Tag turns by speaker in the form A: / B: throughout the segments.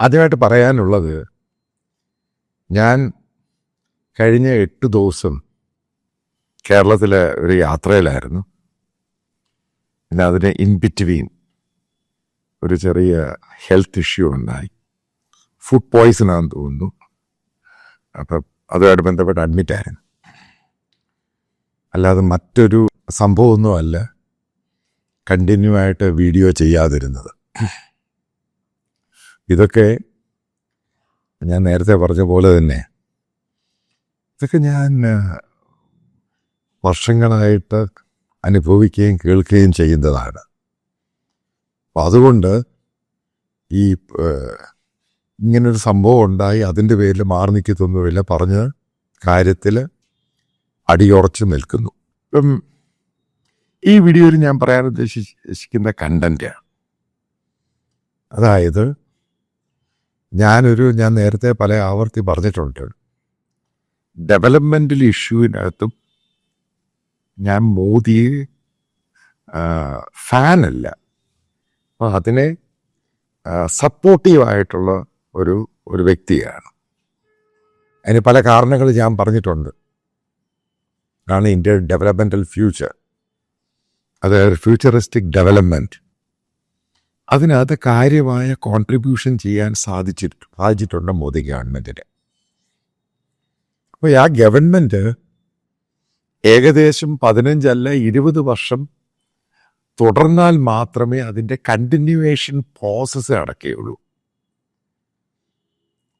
A: ആദ്യമായിട്ട് പറയാനുള്ളത് ഞാൻ കഴിഞ്ഞ എട്ട് ദിവസം കേരളത്തിലെ ഒരു യാത്രയിലായിരുന്നു. പിന്നെ അതിന് ഇൻ ബിറ്റ്വീൻ ഒരു ചെറിയ ഹെൽത്ത് ഇഷ്യൂ ഉണ്ടായി. ഫുഡ് പോയ്സൺ ആണെന്ന് തോന്നുന്നു. അപ്പം അതുമായിട്ട് ബന്ധപ്പെട്ട് അഡ്മിറ്റ് ആയിരുന്നു. അല്ലാതെ മറ്റൊരു സംഭവമൊന്നുമല്ല. കണ്ടിന്യൂ ആയിട്ട് വീഡിയോ ചെയ്യാതിരുന്നത്. ഇതൊക്കെ ഞാൻ നേരത്തെ പറഞ്ഞ പോലെ തന്നെ ഇതൊക്കെ ഞാൻ വർഷങ്ങളായിട്ട് അനുഭവിക്കുകയും കേൾക്കുകയും ചെയ്യുന്നതാണ്. അപ്പം അതുകൊണ്ട് ഈ ഇങ്ങനൊരു സംഭവം ഉണ്ടായി അതിന്റെ പേരിൽ മാറി നിൽക്കത്തൊന്നുമില്ല പറഞ്ഞ് കാര്യത്തിൽ അടിയുറച്ച് നിൽക്കുന്നു. ഇപ്പം ഈ വീഡിയോയിൽ ഞാൻ പറയാൻ ഉദ്ദേശിക്കുന്ന കണ്ടന്റ് അതായത് ഞാനൊരു ഞാൻ നേരത്തെ പല ആവർത്തി പറഞ്ഞിട്ടുണ്ട്. ഡെവലപ്മെന്റൽ ഇഷ്യൂവിനകത്തും ഞാൻ മോദിയെ ഫാനല്ല അപ്പം അതിനെ സപ്പോർട്ടീവായിട്ടുള്ള ഒരു ഒരു വ്യക്തിയാണ്. അതിന് പല കാരണങ്ങൾ ഞാൻ പറഞ്ഞിട്ടുണ്ട്. ആണ് ഇന്ത്യയുടെ ഡെവലപ്മെന്റൽ ഫ്യൂച്ചർ അതായത് ഫ്യൂച്ചറിസ്റ്റിക് ഡെവലപ്മെന്റ് അതിനകത്ത് കാര്യമായ കോൺട്രിബ്യൂഷൻ ചെയ്യാൻ സാധിച്ചിട്ട് സാധിച്ചിട്ടുണ്ട് മോദി ഗവൺമെന്റിന് അപ്പോൾ ആ ഗവൺമെന്റ് ഏകദേശം പതിനഞ്ചല്ല ഇരുപത് വർഷം തുടർന്നാൽ മാത്രമേ അതിന്റെ കണ്ടിന്യൂവേഷൻ പ്രോസസ്സ് നടക്കുകയുള്ളൂ.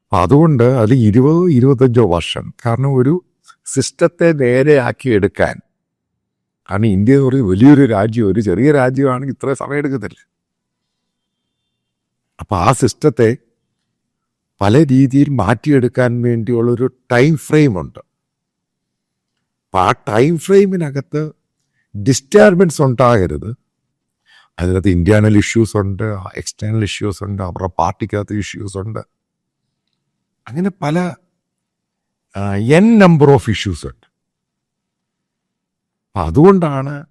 A: അപ്പൊ അതുകൊണ്ട് അത് ഇരുപതോ ഇരുപത്തഞ്ചോ വർഷം. കാരണം ഒരു സിസ്റ്റത്തെ നേരെയാക്കി എടുക്കാൻ. കാരണം ഇന്ത്യ എന്ന് പറയുന്നത് വലിയൊരു രാജ്യം ഒരു ചെറിയ രാജ്യമാണെങ്കിൽ ഇത്ര സമയം എടുക്കത്തില്ല. അപ്പൊ ആ സിസ്റ്റത്തെ പല രീതിയിൽ മാറ്റിയെടുക്കാൻ വേണ്ടിയുള്ളൊരു ടൈം ഫ്രെയിം ഉണ്ട്. അപ്പൊ ആ ടൈം ഫ്രെയിമിനകത്ത് ഡിസ്റ്റർബൻസ് ഉണ്ടാകരുത്. അതിനകത്ത് ഇന്റേണൽ ഇഷ്യൂസ് ഉണ്ട് എക്സ്റ്റേണൽ ഇഷ്യൂസ് ഉണ്ട് അവരുടെ പാർട്ടിക്കകത്ത് ഇഷ്യൂസ് ഉണ്ട്. അങ്ങനെ പല എൻ നമ്പർ ഓഫ് ഇഷ്യൂസ് ഉണ്ട്. അപ്പം അതുകൊണ്ടാണ്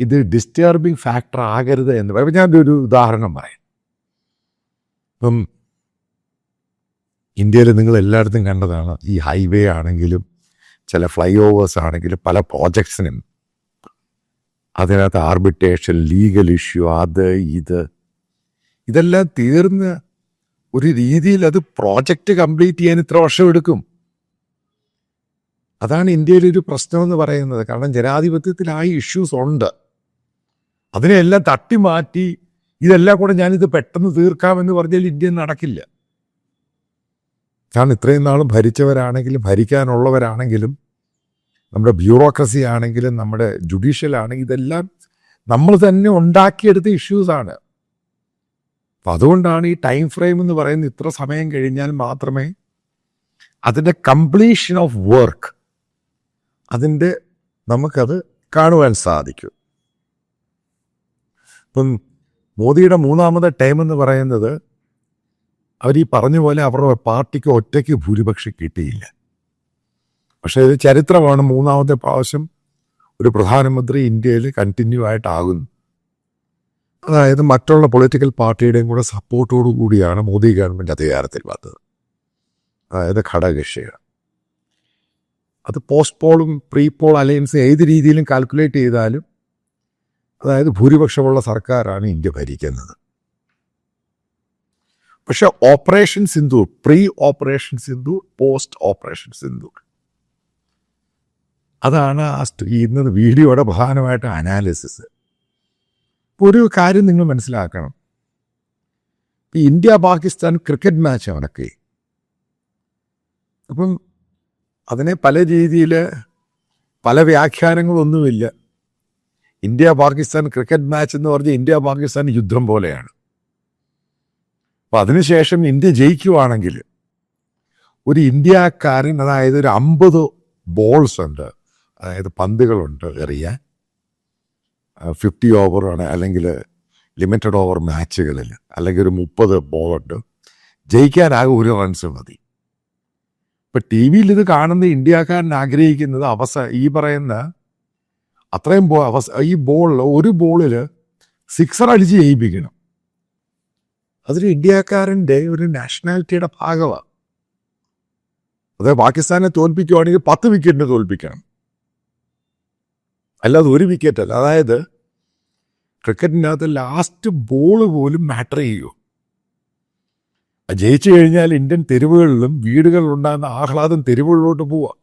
A: ഇത് ഡിസ്റ്റർബിങ് ഫാക്ടർ ആകരുത് എന്ന്. പറയുമ്പോൾ ഞാനൊരു ഉദാഹരണം പറയാം. ഇപ്പം ഇന്ത്യയിൽ നിങ്ങൾ എല്ലായിടത്തും കണ്ടതാണ് ഈ ഹൈവേ ആണെങ്കിലും ചില ഫ്ലൈ ഓവേഴ്സ് ആണെങ്കിലും പല പ്രോജക്ട്സിനും അതിനകത്ത് ആർബിട്രേഷൻ ലീഗൽ ഇഷ്യൂ അത് ഇത് ഇതെല്ലാം തീർന്ന് ഒരു രീതിയിൽ അത് പ്രോജക്റ്റ് കംപ്ലീറ്റ് ചെയ്യാൻ ഇത്ര വർഷം എടുക്കും. അതാണ് ഇന്ത്യയിലെ ഒരു പ്രശ്നം എന്ന് പറയുന്നത്. കാരണം ജനാധിപത്യത്തിൽ ആ ഇഷ്യൂസ് ഉണ്ട്. അതിനെല്ലാം തട്ടി മാറ്റി ഇതെല്ലാം കൂടെ ഞാനിത് പെട്ടെന്ന് തീർക്കാമെന്ന് പറഞ്ഞാൽ ഇന്ത്യ നടക്കില്ല. കാരണം ഇത്രയും നാളും ഭരിച്ചവരാണെങ്കിലും ഭരിക്കാനുള്ളവരാണെങ്കിലും നമ്മുടെ ബ്യൂറോക്രസി ആണെങ്കിലും നമ്മുടെ ജുഡീഷ്യൽ ആണെങ്കിലും ഇതെല്ലാം നമ്മൾ തന്നെ ഉണ്ടാക്കിയെടുത്ത ഇഷ്യൂസാണ് അപ്പം അതുകൊണ്ടാണ് ഈ ടൈം ഫ്രെയിം എന്ന് പറയുന്നത് ഇത്ര സമയം കഴിഞ്ഞാൽ മാത്രമേ അതിന്റെ കംപ്ലീഷൻ ഓഫ് വർക്ക് അതിന്റെ നമുക്കത് കാണുവാൻ സാധിക്കൂ. ഇപ്പം മോദിയുടെ മൂന്നാമത്തെ ടൈം എന്ന് പറയുന്നത് അവർ ഈ പറഞ്ഞ പോലെ അവരുടെ പാർട്ടിക്ക് ഒറ്റയ്ക്ക് ഭൂരിപക്ഷം കിട്ടിയില്ല. പക്ഷേ ഇത് ചരിത്രമാണ്. മൂന്നാമത്തെ പ്രാവശ്യം ഒരു പ്രധാനമന്ത്രി ഇന്ത്യയിൽ കണ്ടിന്യൂ ആയിട്ടാകുന്നു. അതായത് മറ്റുള്ള പൊളിറ്റിക്കൽ പാർട്ടിയുടെയും കൂടെ സപ്പോർട്ടോടു കൂടിയാണ് മോദി ഗവൺമെന്റ് അധികാരത്തിൽ വന്നത്. അതായത് ഘടകകക്ഷികൾ. അത് പോസ്റ്റ് പോളും പ്രീ പോൾ അലയൻസ് ഏത് രീതിയിലും കാൽക്കുലേറ്റ് ചെയ്താലും അതായത് ഭൂരിപക്ഷമുള്ള സർക്കാരാണ് ഇന്ത്യ ഭരിക്കുന്നത്. പക്ഷെ operation Sindhu pre operation Sindhu post operation Sindhu. അതാണ് ആ സ്റ്റ്- ഇന്ന് വീഡിയോയുടെ പ്രധാനമായിട്ട് അനാലിസിസ്. ഒരു കാര്യം നിങ്ങൾ മനസ്സിലാക്കണം. ഇന്ത്യ പാകിസ്ഥാൻ ക്രിക്കറ്റ് മാച്ച് അവനൊക്കെ അപ്പം അതിനെ പല രീതിയിൽ പല വ്യാഖ്യാനങ്ങളൊന്നുമില്ല. ഇന്ത്യ പാകിസ്ഥാൻ ക്രിക്കറ്റ് മാച്ച് എന്ന് പറഞ്ഞാൽ ഇന്ത്യ പാകിസ്ഥാൻ യുദ്ധം പോലെയാണ്. അപ്പം അതിനുശേഷം ഇന്ത്യ ജയിക്കുവാണെങ്കിൽ ഒരു ഇന്ത്യക്കാരൻ അതായത് ഒരു അമ്പത് ബോൾസ് ഉണ്ട് അതായത് പന്തുകളുണ്ട് എറിയാൻ ഫിഫ്റ്റി ഓവറാണ് അല്ലെങ്കിൽ ലിമിറ്റഡ് ഓവർ മാച്ചുകളിൽ അല്ലെങ്കിൽ ഒരു മുപ്പത് ബോളുണ്ട് ജയിക്കാനാകെ ഒരു റൺസ് മതി. ഇപ്പം ടി വിയിൽ ഇത് കാണുന്ന ഇന്ത്യക്കാരൻ ആഗ്രഹിക്കുന്നത് അവസ ഈ പറയുന്ന അത്രയും ഈ ബോളിൽ ഒരു ബോളിൽ സിക്സർ അടിച്ച് ജയിപ്പിക്കണം. അതൊരു ഇന്ത്യക്കാരന്റെ ഒരു നാഷണാലിറ്റിയുടെ ഭാഗമാണ്. അത് പാകിസ്ഥാനെ തോൽപ്പിക്കുവാണെങ്കിൽ പത്ത് വിക്കറ്റിന് തോൽപ്പിക്കണം. അല്ലാതെ ഒരു വിക്കറ്റ് അല്ല അതായത് ക്രിക്കറ്റിനകത്ത് ലാസ്റ്റ് ബോൾ പോലും മാറ്റർ ചെയ്യൂ ജയിച്ചു കഴിഞ്ഞാൽ ഇന്ത്യൻ തെരുവുകളിലും വീടുകളിലുണ്ടാകുന്ന ആഹ്ലാദം തെരുവുകളിലോട്ട് പോവുക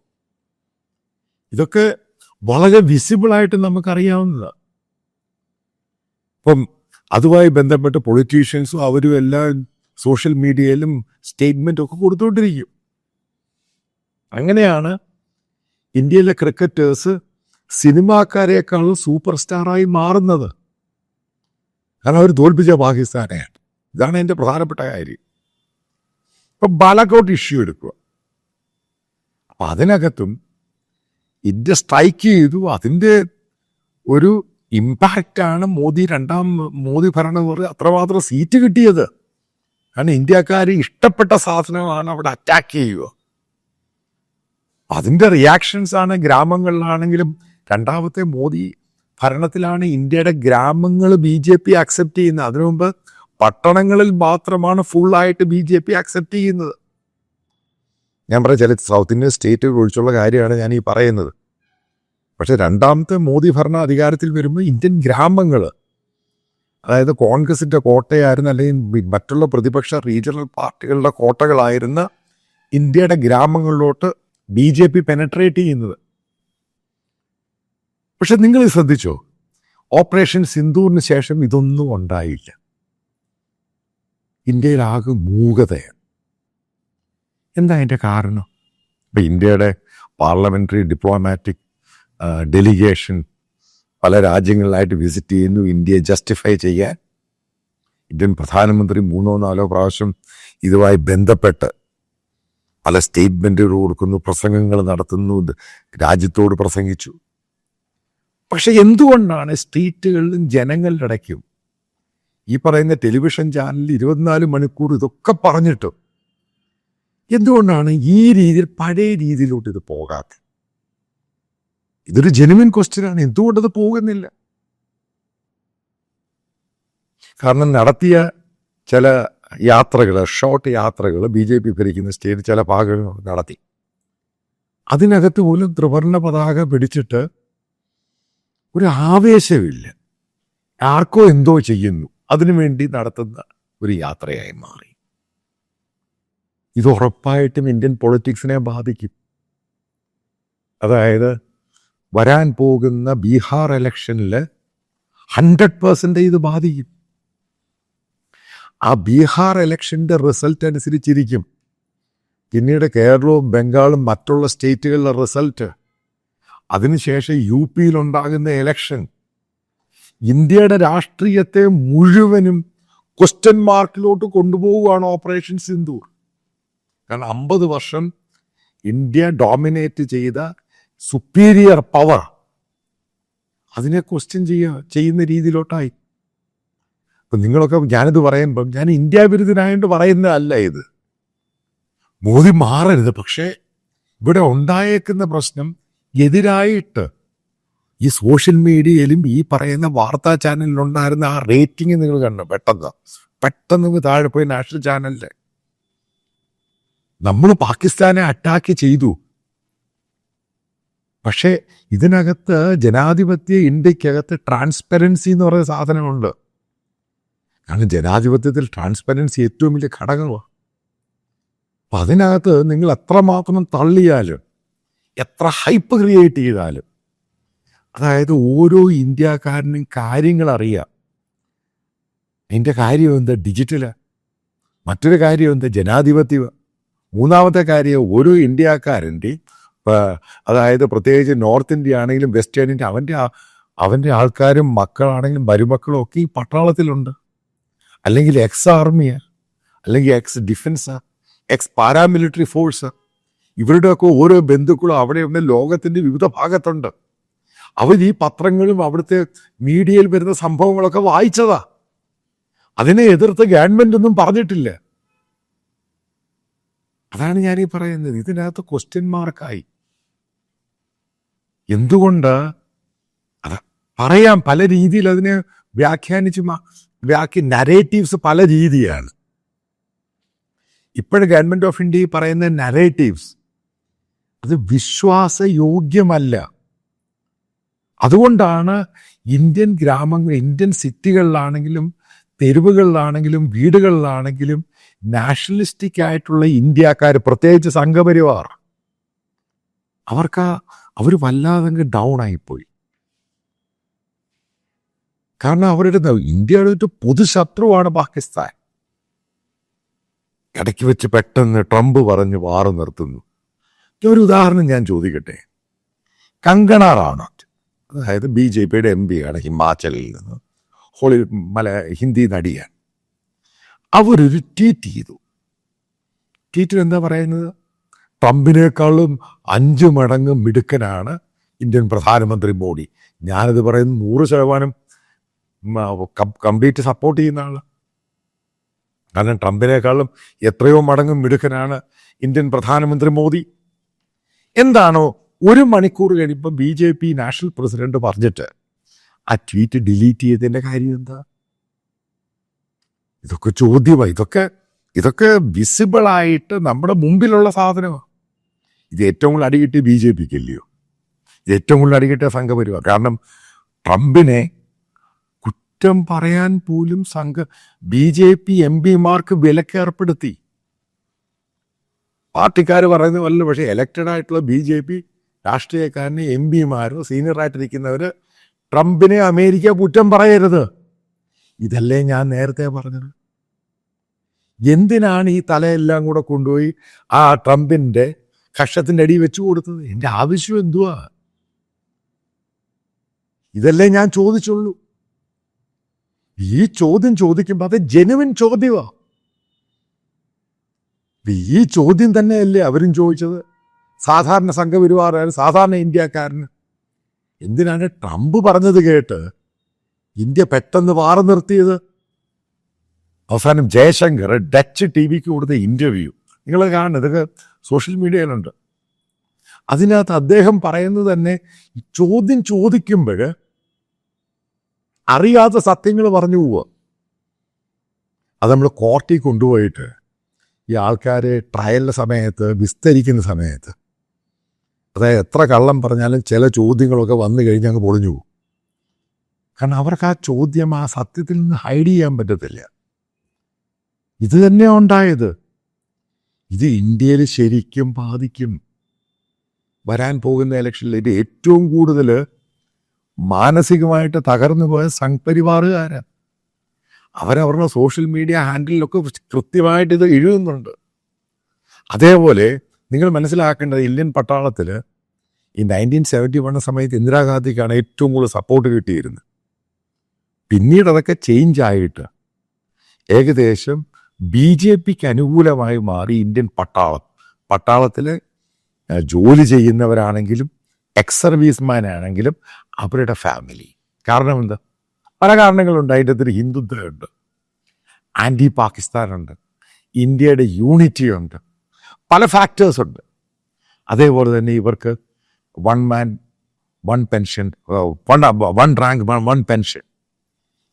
A: ഇതൊക്കെ വളരെ വിസിബിളായിട്ട് നമുക്കറിയാവുന്നതാണ് ഇപ്പം അതുമായി ബന്ധപ്പെട്ട് പൊളിറ്റീഷ്യൻസും അവരും എല്ലാം സോഷ്യൽ മീഡിയയിലും സ്റ്റേറ്റ്മെന്റ് ഒക്കെ കൊടുത്തുകൊണ്ടിരിക്കും അങ്ങനെയാണ് ഇന്ത്യയിലെ ക്രിക്കറ്റേഴ്സ് സിനിമാക്കാരെക്കാളും സൂപ്പർ സ്റ്റാറായി മാറുന്നത്. കാരണം അവർ തോൽപ്പിച്ച പാകിസ്ഥാനെയാണ്. ഇതാണ് എന്റെ പ്രധാനപ്പെട്ട കാര്യം. ഇപ്പം ബാലക്കോട്ട് ഇഷ്യൂ എടുക്കുക. അപ്പം അതിനകത്തും ഇന്ത്യ സ്ട്രൈക്ക് ചെയ്തു. അതിന്റെ ഒരു ഇമ്പാക്റ്റാണ് മോദി രണ്ടാം മോദി ഭരണം പറഞ്ഞ് അത്രമാത്രം സീറ്റ് കിട്ടിയത്. കാരണം ഇന്ത്യക്കാർ ഇഷ്ടപ്പെട്ട സാധനമാണ് അവിടെ അറ്റാക്ക് ചെയ്യുക. അതിന്റെ റിയാക്ഷൻസ് ആണ് ഗ്രാമങ്ങളിലാണെങ്കിലും രണ്ടാമത്തെ മോദി ഭരണത്തിലാണ് ഇന്ത്യയുടെ ഗ്രാമങ്ങൾ ബി ജെ പി അക്സെപ്റ്റ് ചെയ്യുന്നത്. അതിനു മുമ്പ് പട്ടണങ്ങളിൽ മാത്രമാണ് ഫുള്ളായിട്ട് ബി ജെ പി അക്സെപ്റ്റ് ചെയ്യുന്നത്. ഞാൻ പറയാം ചില സൗത്ത് ഇന്ത്യൻ സ്റ്റേറ്റുകൾ ഒഴിച്ചുള്ള കാര്യമാണ് ഞാൻ ഈ പറയുന്നത്. പക്ഷെ രണ്ടാമത്തെ മോദി ഭരണ അധികാരത്തിൽ വരുമ്പോൾ ഇന്ത്യൻ ഗ്രാമങ്ങൾ അതായത് കോൺഗ്രസിന്റെ കോട്ടയായിരുന്ന അല്ലെങ്കിൽ മറ്റുള്ള പ്രതിപക്ഷ റീജിയണൽ പാർട്ടികളുടെ കോട്ടകളായിരുന്ന ഇന്ത്യയുടെ ഗ്രാമങ്ങളിലോട്ട് ബി ജെ പി പെനട്രേറ്റ് ചെയ്യുന്നത്. പക്ഷെ നിങ്ങൾ ശ്രദ്ധിച്ചോ? ഓപ്പറേഷൻ സിന്ദൂറിന് ശേഷം ഇതൊന്നും ഉണ്ടായില്ല. ഇന്ത്യയിലാകെ മൂകതയാണ്. എന്താ അതിന്റെ കാരണം? ഇപ്പം ഇന്ത്യയുടെ പാർലമെന്ററി ഡിപ്ലോമാറ്റിക് ഡെലിഗേഷൻ പല രാജ്യങ്ങളിലായിട്ട് വിസിറ്റ് ചെയ്യുന്നു. ഇന്ത്യയെ ജസ്റ്റിഫൈ ചെയ്യാൻ. ഇന്ത്യൻ പ്രധാനമന്ത്രി മൂന്നോ നാലോ പ്രാവശ്യം ഇതുമായി ബന്ധപ്പെട്ട് പല സ്റ്റേറ്റ്മെന്റുകൾ കൊടുക്കുന്നു പ്രസംഗങ്ങൾ നടത്തുന്നു രാജ്യത്തോട് പ്രസംഗിച്ചു. പക്ഷെ എന്തുകൊണ്ടാണ് സ്ട്രീറ്റുകളിലും ജനങ്ങളുടെ ഇടയ്ക്കും ഈ പറയുന്ന ടെലിവിഷൻ ചാനലിൽ ഇരുപത്തിനാല് മണിക്കൂർ ഇതൊക്കെ പറഞ്ഞിട്ടും എന്തുകൊണ്ടാണ് ഈ രീതിയിൽ പഴയ രീതിയിലോട്ട് ഇത് പോകാത്തത്? ഇതൊരു ജെനുവിൻ ക്വസ്റ്റ്യനാണ് എന്തുകൊണ്ടത് പോകുന്നില്ല? കാരണം നടത്തിയ ചില യാത്രകൾ ഷോർട്ട് യാത്രകൾ ബി ജെ പി ഭരിക്കുന്ന സ്റ്റേറ്റ് ചില ഭാഗങ്ങൾ നടത്തി. അതിനകത്ത് പോലും ത്രിവർണ പതാക പിടിച്ചിട്ട് ഒരു ആവേശമില്ല. ആർക്കോ എന്തോ ചെയ്യുന്നു. അതിനുവേണ്ടി നടത്തുന്ന ഒരു യാത്രയായി മാറി. ഇത് ഉറപ്പായിട്ടും ഇന്ത്യൻ പൊളിറ്റിക്സിനെ ബാധിക്കും. അതായത് വരാൻ പോകുന്ന ബീഹാർ ഇലക്ഷനിൽ ഹൺഡ്രഡ് പെർസെന്റ് ഇത് ബാധിക്കും. ആ ബീഹാർ ഇലക്ഷന്റെ റിസൾട്ട് അനുസരിച്ചിരിക്കും. പിന്നീട് കേരളവും ബംഗാളും മറ്റുള്ള സ്റ്റേറ്റുകളിലെ റിസൾട്ട്. അതിനുശേഷം യു പിയിലുണ്ടാകുന്ന ഇലക്ഷൻ. ഇന്ത്യയുടെ രാഷ്ട്രീയത്തെ മുഴുവനും ക്വസ്റ്റ്യൻ മാർക്കിലോട്ട് കൊണ്ടുപോവുകയാണ് ഓപ്പറേഷൻ സിന്ദൂർ. കാരണം അമ്പത് വർഷം ഇന്ത്യ ഡോമിനേറ്റ് ചെയ്ത സുപ്പീരിയർ പവർ അതിനെ ക്വസ്റ്റ്യൻ ചെയ്യുക ചെയ്യുന്ന രീതിയിലോട്ടായി. അപ്പം നിങ്ങളൊക്കെ ഞാനിത് പറയുമ്പം ഞാൻ ഇന്ത്യ വിരുദ്ധനായിട്ട് പറയുന്നതല്ല ഇത്. മോദി മാറരുത് പക്ഷേ ഇവിടെ ഉണ്ടായേക്കുന്ന പ്രശ്നം എതിരായിട്ട് ഈ സോഷ്യൽ മീഡിയയിലും ഈ പറയുന്ന വാർത്താ ചാനലിലുണ്ടായിരുന്ന ആ റേറ്റിംഗ് നിങ്ങൾ കണ്ടു? പെട്ടെന്ന്. പെട്ടെന്ന് താഴെ പോയി നാഷണൽ ചാനലിൽ നമ്മൾ പാകിസ്ഥാനെ അറ്റാക്ക് ചെയ്തു. പക്ഷേ ഇതിനകത്ത് ജനാധിപത്യ ഇന്ത്യക്കകത്ത് ട്രാൻസ്പെറൻസി എന്ന് പറയുന്ന സാധനമുണ്ട്. കാരണം ജനാധിപത്യത്തിൽ ട്രാൻസ്പെറൻസി ഏറ്റവും വലിയ ഘടകമാണ് അപ്പം അതിനകത്ത് നിങ്ങൾ എത്രമാത്രം തള്ളിയാലും എത്ര ഹൈപ്പ് ക്രിയേറ്റ് ചെയ്താലും അതായത് ഓരോ ഇന്ത്യക്കാരനും കാര്യങ്ങൾ അറിയാം അതിന്റെ കാര്യം എന്താ ഡിജിറ്റൽ. മറ്റൊരു കാര്യം എന്താ ജനാധിപത്യം മൂന്നാമത്തെ കാര്യം ഒരു ഇന്ത്യക്കാരന്റെ അതായത് പ്രത്യേകിച്ച് നോർത്ത് ഇന്ത്യ ആണെങ്കിലും വെസ്റ്റേൺ ഇന്ത്യ അവന്റെ അവന്റെ ആൾക്കാരും മക്കളാണെങ്കിലും മരുമക്കളും ഒക്കെ ഈ പട്ടാളത്തിലുണ്ട്. അല്ലെങ്കിൽ എക്സ് ആർമിയാ അല്ലെങ്കിൽ ex defence ex paramilitary force ഇവരുടെയൊക്കെ ഓരോ ബന്ധുക്കളും അവിടെ ഒന്ന് ലോകത്തിന്റെ വിവിധ ഭാഗത്തുണ്ട്. അവർ ഈ പത്രങ്ങളും അവിടുത്തെ മീഡിയയിൽ വരുന്ന സംഭവങ്ങളൊക്കെ വായിച്ചതാ. അതിനെ എതിർത്ത് ഗവൺമെന്റ് ഒന്നും പറഞ്ഞിട്ടില്ല. അതാണ് ഞാനീ പറയുന്നത്. ഇതിനകത്ത് ക്വസ്റ്റ്യൻ മാർക്കായി എന്തുകൊണ്ട്? അത് പറയാം. പല രീതിയിൽ അതിനെ വ്യാഖ്യാനിച്ച് വ്യാഖ്യ നരേറ്റീവ്സ് പല രീതിയാണ്. ഇപ്പോഴും ഗവൺമെന്റ് ഓഫ് ഇന്ത്യ പറയുന്ന നരേറ്റീവ്സ് അത് വിശ്വാസയോഗ്യമല്ല. അതുകൊണ്ടാണ് ഇന്ത്യൻ ഗ്രാമങ്ങൾ ഇന്ത്യൻ സിറ്റികളിലാണെങ്കിലും തെരുവുകളിലാണെങ്കിലും വീടുകളിലാണെങ്കിലും നാഷണലിസ്റ്റിക് ആയിട്ടുള്ള ഇന്ത്യക്കാർ പ്രത്യേകിച്ച് സംഘപരിവാർ അവർക്ക് അവർ വല്ലാതെ ഡൗൺ ആയിപ്പോയി. കാരണം അവരുടെ ഇന്ത്യയുടെ ഒരു പൊതുശത്രുവാണ് പാകിസ്ഥാൻ. ഇടയ്ക്ക് വെച്ച് പെട്ടെന്ന് ട്രംപ് പറഞ്ഞ് വാറ് നിർത്തുന്നു. ഒരു ഉദാഹരണം ഞാൻ ചോദിക്കട്ടെ. കങ്കണ റാണോട്ട് അതായത് ബി ജെ പിയുടെ എം പിയാണ് ഹിമാചലിൽ നിന്ന്. ഹോളി മല ഹിന്ദി നടിയാണ് അവരൊരു ട്വീറ്റ് ചെയ്തു. ട്വീറ്റിൽ എന്താ പറയുന്നത്? ട്രംപിനേക്കാളും അഞ്ച് മടങ്ങ് മിടുക്കനാണ് ഇന്ത്യൻ പ്രധാനമന്ത്രി മോഡി. ഞാനത് പറയുന്നത് നൂറ് ശതമാനം കംപ്ലീറ്റ് സപ്പോർട്ട് ചെയ്യുന്ന ആൾ. കാരണം ട്രംപിനേക്കാളും എത്രയോ മടങ്ങ് മിടുക്കനാണ് ഇന്ത്യൻ പ്രധാനമന്ത്രി മോദി. എന്താണോ ഒരു മണിക്കൂർ കഴിയുമ്പോൾ B J P national president പറഞ്ഞിട്ട് ആ ട്വീറ്റ് ഡിലീറ്റ് ചെയ്തതിന്റെ കാര്യം എന്താ? ഇതൊക്കെ ചോദ്യമാണ് ഇതൊക്കെ ഇതൊക്കെ വിസിബിളായിട്ട് നമ്മുടെ മുമ്പിലുള്ള സാധനമാണ് ഇത് ഏറ്റവും കൂടുതൽ അടികിട്ടി ബി ജെ പിക്ക് ഇല്ലയോ ഇത് ഏറ്റവും കൂടുതൽ അടികിട്ടിയ സംഘപരിവാർ. കാരണം ട്രംപിനെ കുറ്റം പറയാൻ പോലും സംഘ ബി ജെ പി എം പിമാർക്ക് വിലക്കേർപ്പെടുത്തി പാർട്ടിക്കാർ പറയുന്നത് വല്ല പക്ഷേ എലക്റ്റഡ് ആയിട്ടുള്ള ബി ജെ പി രാഷ്ട്രീയക്കാരനെ എം പിമാരോ സീനിയറായിട്ടിരിക്കുന്നവർ ട്രംപിനെ അമേരിക്ക കുറ്റം പറയരുത്. ഇതല്ലേ ഞാൻ നേരത്തെ പറഞ്ഞത്? എന്തിനാണ് ഈ തലയെല്ലാം കൂടെ കൊണ്ടുപോയി ആ ട്രംപിന്റെ കഷത്തിന്റെ അടി വെച്ചു കൊടുത്തത്? എന്റെ ആവശ്യം എന്തുവാ? ഇതല്ലേ ഞാൻ ചോദിച്ചുള്ളൂ. ഈ ചോദ്യം ചോദിക്കുമ്പോൾ അത് ജെനുവിൻ ചോദ്യമാ ഈ ചോദ്യം തന്നെയല്ലേ അവരും ചോദിച്ചത്. സാധാരണ സംഘപരിവാറുകാരൻ സാധാരണ ഇന്ത്യക്കാരന്. എന്തിനാണ് ട്രംപ് പറഞ്ഞത് കേട്ട് ഇന്ത്യ പെട്ടെന്ന് വാറ നിർത്തിയത്? അവസാനം ജയശങ്കർ ഡച്ച് ടി വിക്ക് കൊടുത്ത ഇന്റർവ്യൂ നിങ്ങൾ കാണുന്നത് ഇതൊക്കെ സോഷ്യൽ മീഡിയയിലുണ്ട് അതിനകത്ത് അദ്ദേഹം പറയുന്നത് തന്നെ ചോദ്യം ചോദിക്കുമ്പോൾ അറിയാത്ത സത്യങ്ങൾ പറഞ്ഞു പോവുക. അത് നമ്മൾ കോർട്ടിൽ കൊണ്ടുപോയിട്ട് ഈ ആൾക്കാരെ ട്രയലിന്റെ സമയത്ത് വിസ്തരിക്കുന്ന സമയത്ത്. അതായത് എത്ര കള്ളം പറഞ്ഞാലും ചില ചോദ്യങ്ങളൊക്കെ വന്നു കഴിഞ്ഞ് അങ്ങ് പൊളിഞ്ഞു പോകും. കാരണം അവർക്ക് ആ ചോദ്യം ആ സത്യത്തിൽ നിന്ന് ഹൈഡ് ചെയ്യാൻ പറ്റത്തില്ല. ഇത് തന്നെ ഉണ്ടായത്. ഇത് ഇന്ത്യയിൽ ശരിക്കും ബാധിക്കും. വരാൻ പോകുന്ന ഇലക്ഷനിൽ ഇത് ഏറ്റവും കൂടുതൽ മാനസികമായിട്ട് തകർന്നു പോയ സംഘപരിവാറുകാരാണ് അവരവരുടെ സോഷ്യൽ മീഡിയ ഹാൻഡിലൊക്കെ കൃത്യമായിട്ട് ഇത് എഴുതുന്നുണ്ട്. അതേപോലെ നിങ്ങൾ മനസ്സിലാക്കേണ്ടത് ഇന്ത്യൻ പട്ടാളത്തിൽ ഈ നയന്റീൻ സെവന്റി വൺ സമയത്ത് ഇന്ദിരാഗാന്ധിക്കാണ് ഏറ്റവും കൂടുതൽ സപ്പോർട്ട് കിട്ടിയിരുന്നത്. പിന്നീട് അതൊക്കെ ചേഞ്ച് ആയിട്ട് ഏകദേശം ബി ജെ പിക്ക് അനുകൂലമായി മാറി ഇന്ത്യൻ പട്ടാളം. പട്ടാളത്തിൽ ജോലി ചെയ്യുന്നവരാണെങ്കിലും എക്സ് സർവീസ്മാൻ ആണെങ്കിലും അവരുടെ ഫാമിലി കാരണം എന്താ? പല കാരണങ്ങളുണ്ട്. അതിന്റെ അകത്തൊരു ഹിന്ദുത്വമുണ്ട്. ആന്റി പാകിസ്ഥാനുണ്ട്. ഇന്ത്യയുടെ യൂണിറ്റി ഉണ്ട്. പല ഫാക്ടേഴ്സ് ഉണ്ട്. അതേപോലെ തന്നെ ഇവർക്ക് one man one pension one one rank one pension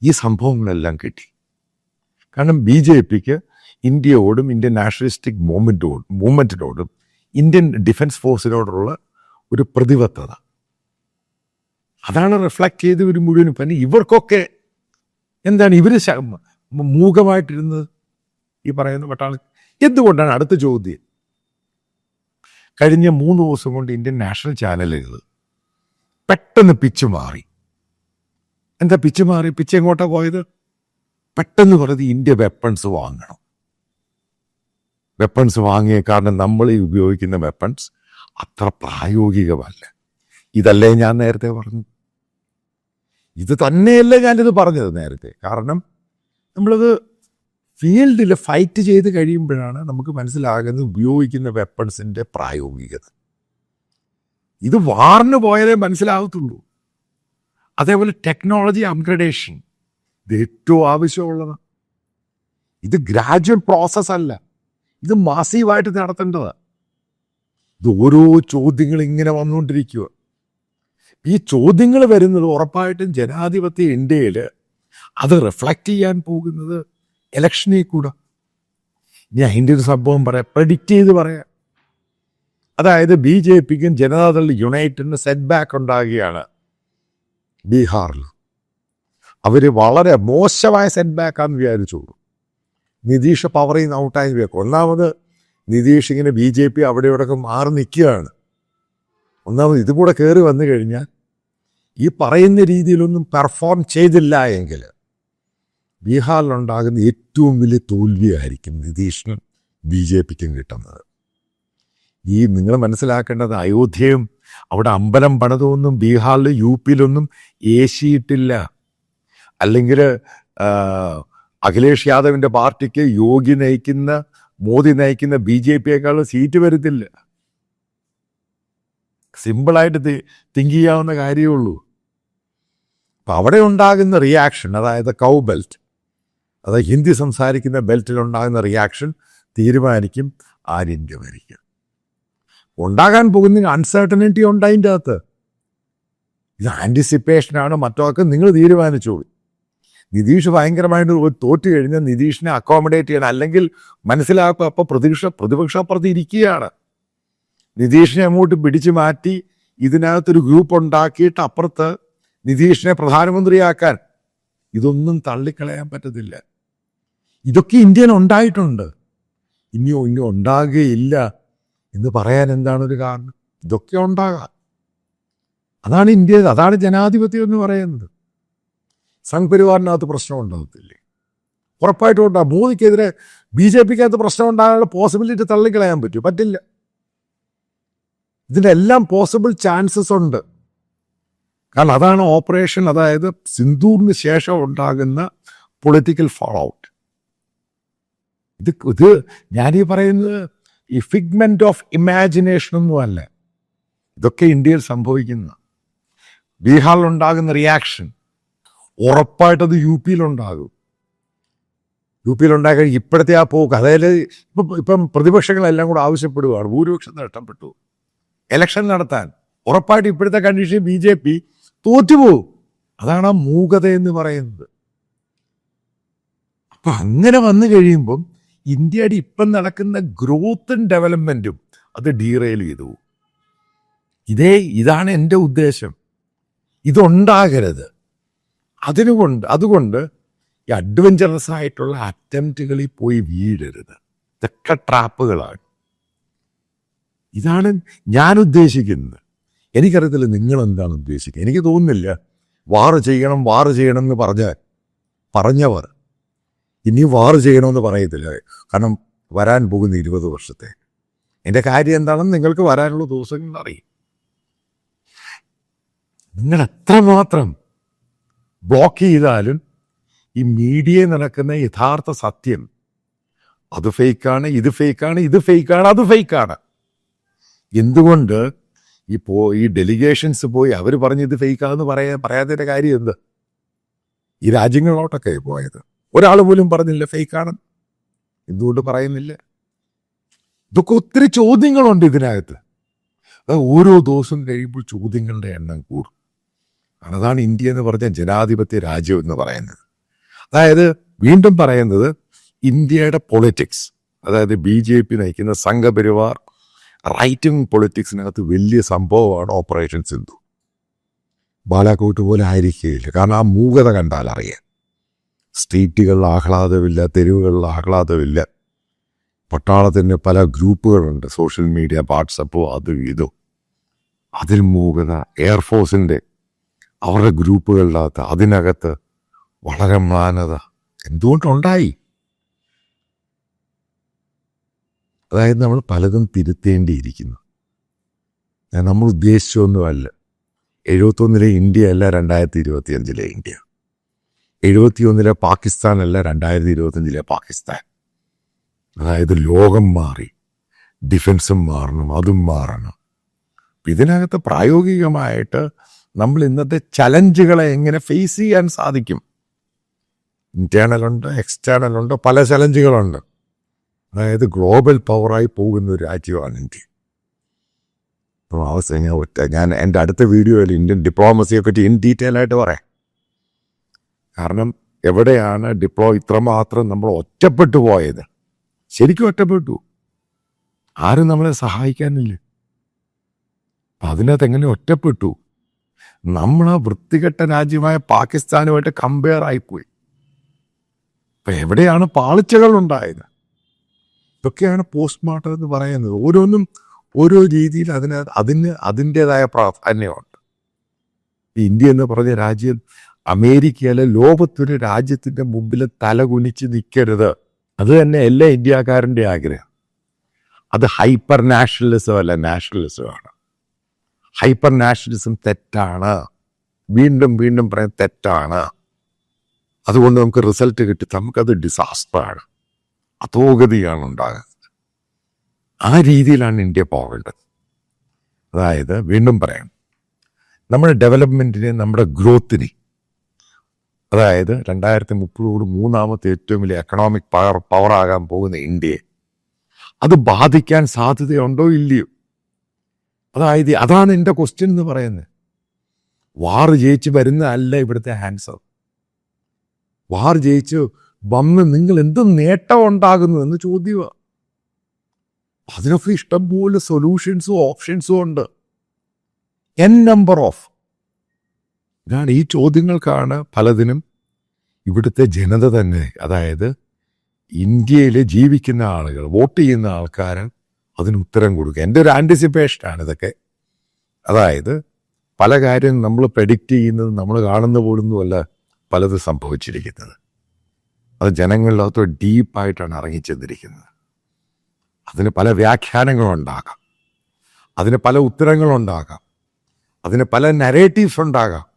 A: ഈ സംഭവങ്ങളെല്ലാം കിട്ടി. കാരണം ബി ജെ പിക്ക് ഇന്ത്യയോടും ഇന്ത്യൻ നാഷണലിസ്റ്റിക് മൂവ്മെന്റോടും മൂവ്മെന്റിനോടും ഇന്ത്യൻ ഡിഫൻസ് ഫോഴ്സിനോടുള്ള ഒരു പ്രതിബദ്ധത. അതാണ് റിഫ്ലക്റ്റ് ചെയ്ത് ഒരു മുഴുവനും പിന്നെ ഇവർക്കൊക്കെ എന്താണ് ഇവർ മൂകമായിട്ടിരുന്നത് ഈ പറയുന്ന പട്ടാള എന്തുകൊണ്ടാണ് അടുത്ത ചോദ്യം? കഴിഞ്ഞ മൂന്ന് ദിവസം കൊണ്ട് ഇന്ത്യൻ നാഷണൽ ചാനലുകൾ പെട്ടെന്ന് പിച്ചു മാറി. എന്താ പിച്ച് മാറി? പിച്ച് എങ്ങോട്ടാ പോയത്? പെട്ടെന്ന് പറഞ്ഞത് ഇന്ത്യ വെപ്പൺസ് വാങ്ങണം. വെപ്പൺസ് വാങ്ങിയ കാരണം നമ്മൾ ഈ ഉപയോഗിക്കുന്ന വെപ്പൺസ് അത്ര പ്രായോഗികമല്ല. ഇതല്ലേ ഞാൻ നേരത്തെ പറഞ്ഞു. ഇത് തന്നെയല്ലേ ഞാനിത് പറഞ്ഞത് നേരത്തെ. കാരണം നമ്മളത് ഫീൽഡിൽ ഫൈറ്റ് ചെയ്ത് കഴിയുമ്പോഴാണ് നമുക്ക് മനസ്സിലാകുന്നത് ഉപയോഗിക്കുന്ന വെപ്പൺസിന്റെ പ്രായോഗികത. ഇത് വാറിന് പോയാലേ മനസ്സിലാകത്തുള്ളൂ. അതേപോലെ ടെക്നോളജി അപ്ഗ്രഡേഷൻ ഇത് ഏറ്റവും ആവശ്യമുള്ളതാണ് ഇത് ഗ്രാജുവൽ പ്രോസസ് അല്ല. ഇത് മാസീവായിട്ട് നടത്തേണ്ടതാണ് ഇത് ഓരോ ചോദ്യങ്ങൾ ഇങ്ങനെ വന്നുകൊണ്ടിരിക്കുക. ഈ ചോദ്യങ്ങൾ വരുന്നത് ഉറപ്പായിട്ടും ജനാധിപത്യ ഇന്ത്യയിൽ അത് റിഫ്ലക്റ്റ് ചെയ്യാൻ പോകുന്നത് ഇലക്ഷനിൽ കൂടെ. ഇനി അതിന്റെ ഒരു സംഭവം പറയാം. പ്രഡിക്റ്റ് ചെയ്ത് പറയാം. അതായത് ബി ജെ പിക്കും ജനതാദൾ യുണൈറ്റഡിന് സെറ്റ് ബാക്ക് ഉണ്ടാകുകയാണ്. ബീഹാറിൽ. അവർ വളരെ മോശമായ സെറ്റ് ബാക്കാന്ന് വിചാരിച്ചോളൂ നിതീഷ് പവറിൽ നിന്ന് ഔട്ടായി വെക്കും ഒന്നാമത് നിതീഷ് ഇങ്ങനെ ബി ജെ പി അവിടെ ഇവിടെയൊക്കെ മാറി നിൽക്കുകയാണ്. ഒന്നാമത് ഇതുകൂടെ കയറി വന്നു കഴിഞ്ഞാൽ ഈ പറയുന്ന രീതിയിലൊന്നും പെർഫോം ചെയ്തില്ല എങ്കിൽ ബീഹാറിലുണ്ടാകുന്ന ഏറ്റവും വലിയ തോൽവിയായിരിക്കും നിതീഷിനും ബി ജെ പിക്കും കിട്ടുന്നത്. ഈ നിങ്ങൾ മനസ്സിലാക്കേണ്ടത് അയോധ്യയും അവിടെ അമ്പലം പണിതൊന്നും ബീഹാറിൽ യു പിയിലൊന്നും ഏശിയിട്ടില്ല. അല്ലെങ്കിൽ അഖിലേഷ് യാദവിന്റെ പാർട്ടിക്ക് യോഗി നയിക്കുന്ന മോദി നയിക്കുന്ന ബി ജെ പിയേക്കാൾ സീറ്റ് വരുത്തില്ല. സിമ്പിളായിട്ട് തിങ്ക് ചെയ്യാവുന്ന കാര്യമേ ഉള്ളൂ. അപ്പം അവിടെ ഉണ്ടാകുന്ന റിയാക്ഷൻ അതായത് കൗ ബെൽറ്റ് അതായത് ഹിന്ദി സംസാരിക്കുന്ന ബെൽറ്റിൽ ഉണ്ടാകുന്ന റിയാക്ഷൻ തീരുമാനിക്കും ആര്യന്റെ ഭരിക്കും ഉണ്ടാകാൻ പോകുന്ന അൺസർട്ടനിറ്റി ഉണ്ട് അതിന്റെ അകത്ത്. ഇത് ആന്റിസിപ്പേഷനാണ് മറ്റൊക്കെ നിങ്ങൾ തീരുമാനിച്ചോളൂ. നിതീഷ് ഭയങ്കരമായിട്ട് ഒരു തോറ്റു കഴിഞ്ഞാൽ നിതീഷിനെ അക്കോമഡേറ്റ് ചെയ്യണം. അല്ലെങ്കിൽ മനസ്സിലാക്കുക അപ്പോൾ പ്രതിപക്ഷ പ്രതിപക്ഷപ്പുറത്ത് ഇരിക്കുകയാണ്. നിതീഷിനെ അങ്ങോട്ട് പിടിച്ചു മാറ്റി ഇതിനകത്തൊരു ഗ്രൂപ്പ് ഉണ്ടാക്കിയിട്ട് അപ്പുറത്ത് നിതീഷിനെ പ്രധാനമന്ത്രിയാക്കാൻ. ഇതൊന്നും തള്ളിക്കളയാൻ പറ്റത്തില്ല. ഇതൊക്കെ ഇന്ത്യയിൽ ഉണ്ടായിട്ടുണ്ട്. ഇനിയോ ഇനി ഉണ്ടാകുകയില്ല. എന്ന് പറയാൻ എന്താണ് ഒരു കാരണം? ഇതൊക്കെ ഉണ്ടാകാം. അതാണ് ഇന്ത്യ അതാണ് ജനാധിപത്യം എന്ന് പറയുന്നത്. സംഘപരിവാറിനകത്ത് പ്രശ്നം ഉണ്ടാകത്തില്ലേ ഉറപ്പായിട്ടും ഉണ്ടാകും മോദിക്കെതിരെ ബി ജെ പിക്കകത്ത് പ്രശ്നം ഉണ്ടാകാനുള്ള പോസിബിലിറ്റി തള്ളിക്കളയാൻ പറ്റും. പറ്റില്ല. ഇതിന്റെ എല്ലാം പോസിബിൾ ചാൻസസ് ഉണ്ട്. കാരണം അതാണ് ഓപ്പറേഷൻ അതായത് സിന്ധൂറിന് ശേഷം ഉണ്ടാകുന്ന പൊളിറ്റിക്കൽ ഫോളോ ഔട്ട് ഇത് ഇത് ഞാനീ പറയുന്നത് ഈ ഫിഗ്മെന്റ് ഓഫ് ഇമാജിനേഷൻ ഒന്നും അല്ല. ഇതൊക്കെ ഇന്ത്യയിൽ സംഭവിക്കുന്ന ബീഹാറിൽ ഉണ്ടാകുന്ന റിയാക്ഷൻ ഉറപ്പായിട്ടത് യു പിയിലുണ്ടാകും യു പിയിലുണ്ടാക്കി ഇപ്പോഴത്തെ ആ പോക്ക് അതായത് ഇപ്പം ഇപ്പം പ്രതിപക്ഷങ്ങളെല്ലാം കൂടെ ആവശ്യപ്പെടുകയാണ് ഭൂരിപക്ഷം നഷ്ടപ്പെട്ടു. ഇലക്ഷൻ നടത്താൻ ഉറപ്പായിട്ട് ഇപ്പോഴത്തെ കണ്ടീഷൻ ബി ജെ പി തോറ്റുപോകും. അതാണ് ആ മൂകത എന്ന് പറയുന്നത്. അപ്പം അങ്ങനെ വന്നു കഴിയുമ്പം ഇന്ത്യയുടെ ഇപ്പം നടക്കുന്ന ഗ്രോത്തും ഡെവലപ്മെന്റും അത് ഡീറെയിൽ ചെയ്തു. ഇതേ ഇതാണ് എന്റെ ഉദ്ദേശം. ഇതുണ്ടാകരുത്. അതിനുകൊണ്ട് അതുകൊണ്ട് ഈ അഡ്വഞ്ചറസ് ആയിട്ടുള്ള അറ്റംപ്റ്റുകളിൽ പോയി വീഴരുത്. ഇതൊക്കെ ട്രാപ്പുകളാണ് ഇതാണ് ഞാൻ ഉദ്ദേശിക്കുന്നത്. എനിക്കറിയത്തില്ല നിങ്ങൾ എന്താണ് ഉദ്ദേശിക്കുന്നത്. എനിക്ക് തോന്നുന്നില്ല. വാറ് ചെയ്യണം വാറ് ചെയ്യണം എന്ന് പറഞ്ഞാൽ പറഞ്ഞവർ ഇനി വാർ ചെയ്യണമെന്ന് പറയത്തില്ല. കാരണം വരാൻ പോകുന്ന ഇരുപത് വർഷത്തെ. എന്റെ കാര്യം എന്താണെന്ന് നിങ്ങൾക്ക് വരാനുള്ള ദിവസങ്ങൾ അറിയും നിങ്ങൾ എത്രമാത്രം ബ്ലോക്ക് ചെയ്താലും ഈ മീഡിയയിൽ നടക്കുന്ന യഥാർത്ഥ സത്യം അത് ഫേക്കാണ് ഇത് ഫേക്കാണ് ഇത് ഫേക്കാണ് അത് ഫേക്കാണ്. എന്തുകൊണ്ട് ഈ പോ ഈ ഡെലിഗേഷൻസ് പോയി അവർ പറഞ്ഞ് ഇത് ഫേക്കാന്ന് പറയാ പറയാത്തതിന്റെ കാര്യം എന്ത്? ഈ രാജ്യങ്ങളിലോട്ടൊക്കെ പോയത്. ഒരാൾ പോലും പറഞ്ഞില്ല ഫേക്കാണ് എന്തുകൊണ്ട് പറയുന്നില്ല? ഇതൊക്കെ ഒത്തിരി ചോദ്യങ്ങളുണ്ട് ഇതിനകത്ത്. ഓരോ ദിവസം കഴിയുമ്പോൾ ചോദ്യങ്ങളുടെ എണ്ണം കൂടും. അതാണ് ഇന്ത്യ എന്ന് പറഞ്ഞ ജനാധിപത്യ രാജ്യം എന്ന് പറയുന്നത്. അതായത് വീണ്ടും പറയുന്നത് ഇന്ത്യയുടെ പൊളിറ്റിക്സ് അതായത് ബി ജെ പി നയിക്കുന്ന സംഘപരിവാർ റൈറ്റിംഗ് പൊളിറ്റിക്സിനകത്ത് വലിയ സംഭവമാണ് ഓപ്പറേഷൻ സിന്ധു. ബാലാക്കോട്ട് പോലെ ആയിരിക്കുകയില്ല. കാരണം ആ മൂകത കണ്ടാൽ അറിയാം. സ്ട്രീറ്റുകളിൽ ആഹ്ലാദമില്ല തെരുവുകളിൽ ആഹ്ലാദമില്ല. പട്ടാളത്തിന് പല ഗ്രൂപ്പുകളുണ്ട്. സോഷ്യൽ മീഡിയ വാട്സപ്പോ അതും ഇതും. അതിൽ മൂകത എയർഫോഴ്സിന്റെ അവരുടെ ഗ്രൂപ്പുകളിനകത്ത് അതിനകത്ത് വളരെ മ്ലാനത എന്തുകൊണ്ടുണ്ടായി? അതായത് നമ്മൾ പലതും തിരുത്തേണ്ടിയിരിക്കുന്നു. നമ്മൾ ഉദ്ദേശിച്ചൊന്നുമല്ല. എഴുപത്തൊന്നിലെ ഇന്ത്യ അല്ല രണ്ടായിരത്തി ഇരുപത്തിയഞ്ചിലെ ഇന്ത്യ. എഴുപത്തിയൊന്നിലെ പാകിസ്ഥാൻ അല്ല രണ്ടായിരത്തി ഇരുപത്തഞ്ചിലെ പാകിസ്ഥാൻ. അതായത് ലോകം മാറി ഡിഫൻസും മാറണം അതും മാറണം. ഇതിനകത്ത് പ്രായോഗികമായിട്ട് നമ്മൾ ഇന്നത്തെ ചലഞ്ചുകളെ എങ്ങനെ ഫേസ് ചെയ്യാൻ സാധിക്കും? ഇന്റേണലുണ്ട് എക്സ്റ്റേണലുണ്ട് പല ചലഞ്ചുകളുണ്ട്. അതായത് ഗ്ലോബൽ പവറായി പോകുന്ന ഒരു രാജ്യമാണ് ഇന്ത്യ. അപ്പം അവസ്ഥ ഞാൻ ഒറ്റ ഞാൻ എന്റെ അടുത്ത വീഡിയോയിൽ ഇന്ത്യൻ ഡിപ്ലോമസിയെ പറ്റി ഇൻ ഡീറ്റെയിൽ ആയിട്ട് പറയാം. കാരണം എവിടെയാണ് ഡിപ്ലോ ഇത്രമാത്രം നമ്മൾ ഒറ്റപ്പെട്ടു പോയത്? ശരിക്കും ഒറ്റപ്പെട്ടു. ആരും നമ്മളെ സഹായിക്കാനില്ല. അതിനകത്ത് എങ്ങനെ ഒറ്റപ്പെട്ടു? നമ്മൾ ആ വൃത്തികെട്ട രാജ്യമായ പാകിസ്ഥാനുമായിട്ട് കമ്പയർ ആയിപ്പോയി. അപ്പം എവിടെയാണ് പാളിച്ചകൾ ഉണ്ടായത്? ഇതൊക്കെയാണ് പോസ്റ്റ്മോർട്ടം എന്ന് പറയുന്നത്. ഓരോന്നും ഓരോ രീതിയിൽ അതിന് അതിന് അതിന്റെതായ പ്രാധാന്യമുണ്ട്. ഇന്ത്യ എന്ന് പറഞ്ഞ രാജ്യം അമേരിക്കയിലെ ലോകത്തൊരു രാജ്യത്തിന്റെ മുമ്പിൽ തലകുനിച്ച് നിൽക്കരുത്. അത് തന്നെ എല്ലാ ഇന്ത്യക്കാരന്റെ ആഗ്രഹം. അത് ഹൈപ്പർ നാഷണലിസം അല്ല നാഷണലിസമാണ് ഹൈപ്പർ നാഷണലിസം തെറ്റാണ്. വീണ്ടും വീണ്ടും പറയാൻ തെറ്റാണ്. അതുകൊണ്ട് നമുക്ക് റിസൾട്ട് കിട്ടി. നമുക്കത് ഡിസാസ്റ്ററാണ് അധോഗതിയാണ് ഉണ്ടാകുന്നത്. ആ രീതിയിലാണ് ഇന്ത്യ പോകേണ്ടത്. അതായത് വീണ്ടും പറയാം. നമ്മുടെ ഡെവലപ്മെന്റിനെ നമ്മുടെ ഗ്രോത്തിനെ അതായത് രണ്ടായിരത്തി മുപ്പതോട് മൂന്നാമത്തെ ഏറ്റവും വലിയ എക്കണോമിക് പവർ പവറാകാൻ പോകുന്ന ഇന്ത്യയെ. അത് ബാധിക്കാൻ സാധ്യതയുണ്ടോ ഇല്ലയോ? അതായത് അതാണ് എന്റെ ക്വസ്റ്റ്യൻ എന്ന് പറയുന്നത്. വാർ ജയിച്ച് വരുന്നതല്ല ഇവിടുത്തെ ആൻസർ വാർ ജയിച്ച് വന്ന് നിങ്ങൾ എന്ത് നേട്ടം ഉണ്ടാകുന്നു എന്ന് ചോദ്യമാണ് അതിനൊക്കെ ഇഷ്ടംപോലെ സൊല്യൂഷൻസും ഓപ്ഷൻസും ഉണ്ട്. എൻ നമ്പർ ഓഫ് ഇതാണ് ഈ ചോദ്യങ്ങൾക്കാണ് പലതിനും ഇവിടുത്തെ ജനത തന്നെ അതായത് ഇന്ത്യയിൽ ജീവിക്കുന്ന ആളുകൾ വോട്ട് ചെയ്യുന്ന ആൾക്കാർ അതിന് ഉത്തരം കൊടുക്കുക. എന്റെ ഒരു ആന്റിസിപ്പേഷനാണ് ഇതൊക്കെ. അതായത് പല കാര്യം നമ്മൾ പ്രഡിക്റ്റ് ചെയ്യുന്നത് നമ്മൾ കാണുന്ന പോലൊന്നുമല്ല പലത് സംഭവിച്ചിരിക്കുന്നത്. അത് ജനങ്ങളിലകത്ത് ഡീപ്പായിട്ടാണ് ഇറങ്ങിച്ചെന്നിരിക്കുന്നത്. അതിന് പല വ്യാഖ്യാനങ്ങളുണ്ടാകാം. അതിന് പല ഉത്തരങ്ങളുണ്ടാകാം. അതിന് പല നരേറ്റീവ്സ് ഉണ്ടാകാം.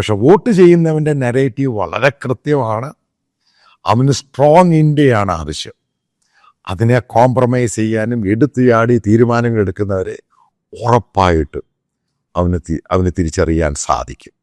A: പക്ഷെ വോട്ട് ചെയ്യുന്നവന്റെ നരേറ്റീവ് വളരെ കൃത്യമാണ്. അവന് സ്ട്രോങ് ഇന്ത്യയാണ് ആവശ്യം. അതിനെ കോംപ്രമൈസ് ചെയ്യാനും എടുത്തു ചാടി തീരുമാനങ്ങൾ എടുക്കുന്നവരെ ഉറപ്പായിട്ട് അവന് അവന് തിരിച്ചറിയാൻ സാധിക്കും.